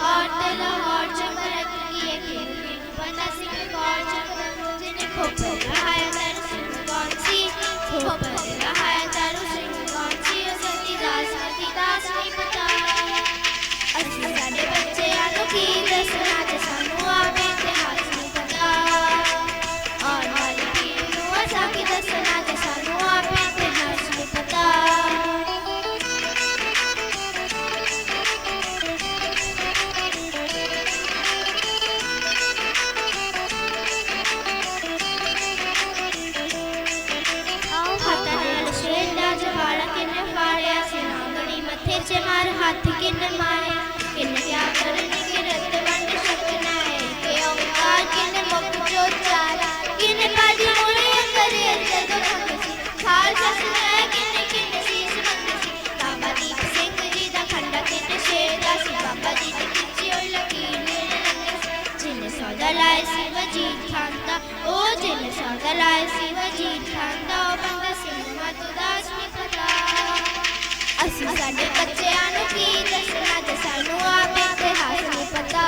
लाहौर ते लाहौर चमरक किए खेल सिंह गौर चमरक जिन्हें खोपो बचे मार हाथ किन मारे किन क्या करने के रत वंड सकना के ओंकार किन मुख जो चार किन बाजी मोरे अंदर अंदर खाल ससना किन किन शीश मंगसी बाबा दीप सिंह जी दा खंडा किन शेर सी बाबा जी दी किच्ची और लकीर जिन सौदा लाए सी वजीद खांदा ओ जिन सौदा लाए सी वजीद खांदा ओ बंदा ਸਾਡੇ ਬੱਚਿਆਂ ਨੂੰ ਕੀ ਦੱਸਣਾ ਤੇ ਸਾਨੂੰ ਆਪ ਇਤਿਹਾਸ ਨਹੀਂ ਪਤਾ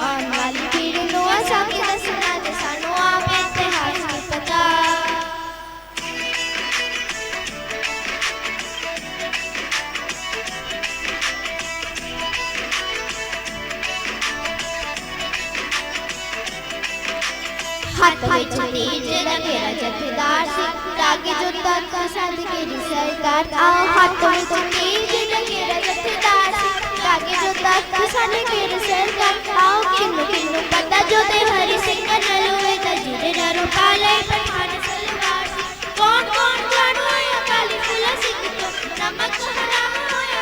ਆਉਣ ਵਾਲੀ ਪੀੜ੍ਹੀ ਨੂੰ ਅਸਾਂ ਕੀ ਦੱਸਣਾ ਤੇ ਸਾਨੂੰ ਆਪ ਇਤਿਹਾਸ ਨਹੀਂ ਪਤਾ ਹੱਥ ਵਿੱਚ ਤੀਰ ਜਿਹੜਾ ਮੇਰਾ ਜਥੇਦਾਰ ਸੀ आगे जो तक साथ केरी सरकार। आओ हाथ में तो तेज़ी रखते रगतदार आगे जो तक साथ केरी सरकार। आओ किन्नु किन्नु पता जो ते हरि सिंह नलुए तजीरे नरु पाले पठान सलवार। कौन कौन जानो काली तो नमक हराम हो या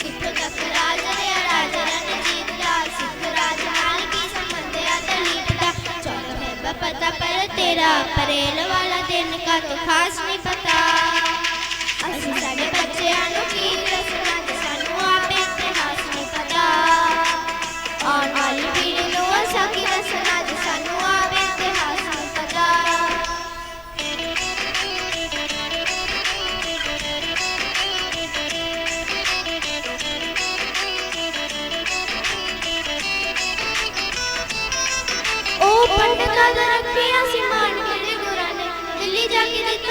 पेट तक राजा राजा जीत राजा की। संबंध या चौथा है पर तेरा, परेलवा ਪਰ ਤੇਰਾ ਪਰੇਲ ਵਾਲਾ ਦਿਨ ਕਾ ਤੋ ਖਾਸ ਨਹੀਂ ਪਤਾ ਅਸੀਂ ਸਾਡੇ ਬੱਚਿਆਂ ਨੂੰ ਕੀ ਦੱਸਣਾ ਤੇ ਸਾਨੂੰ ਆਪੇ ਇਤਿਹਾਸ ਨਹੀਂ ਪਤਾ ਆਉਣ ਵਾਲੀ ਪੀੜ੍ਹੀ ਨੂੰ ਅਸਾਂ ਕੀ ਦੱਸਣਾ ਤੇ ਸਾਨੂੰ ਆਪੇ ਇਤਿਹਾਸ ਨਹੀਂ ਪਤਾ ਉਹ ਪੰਡਤਾਂ ਦਾ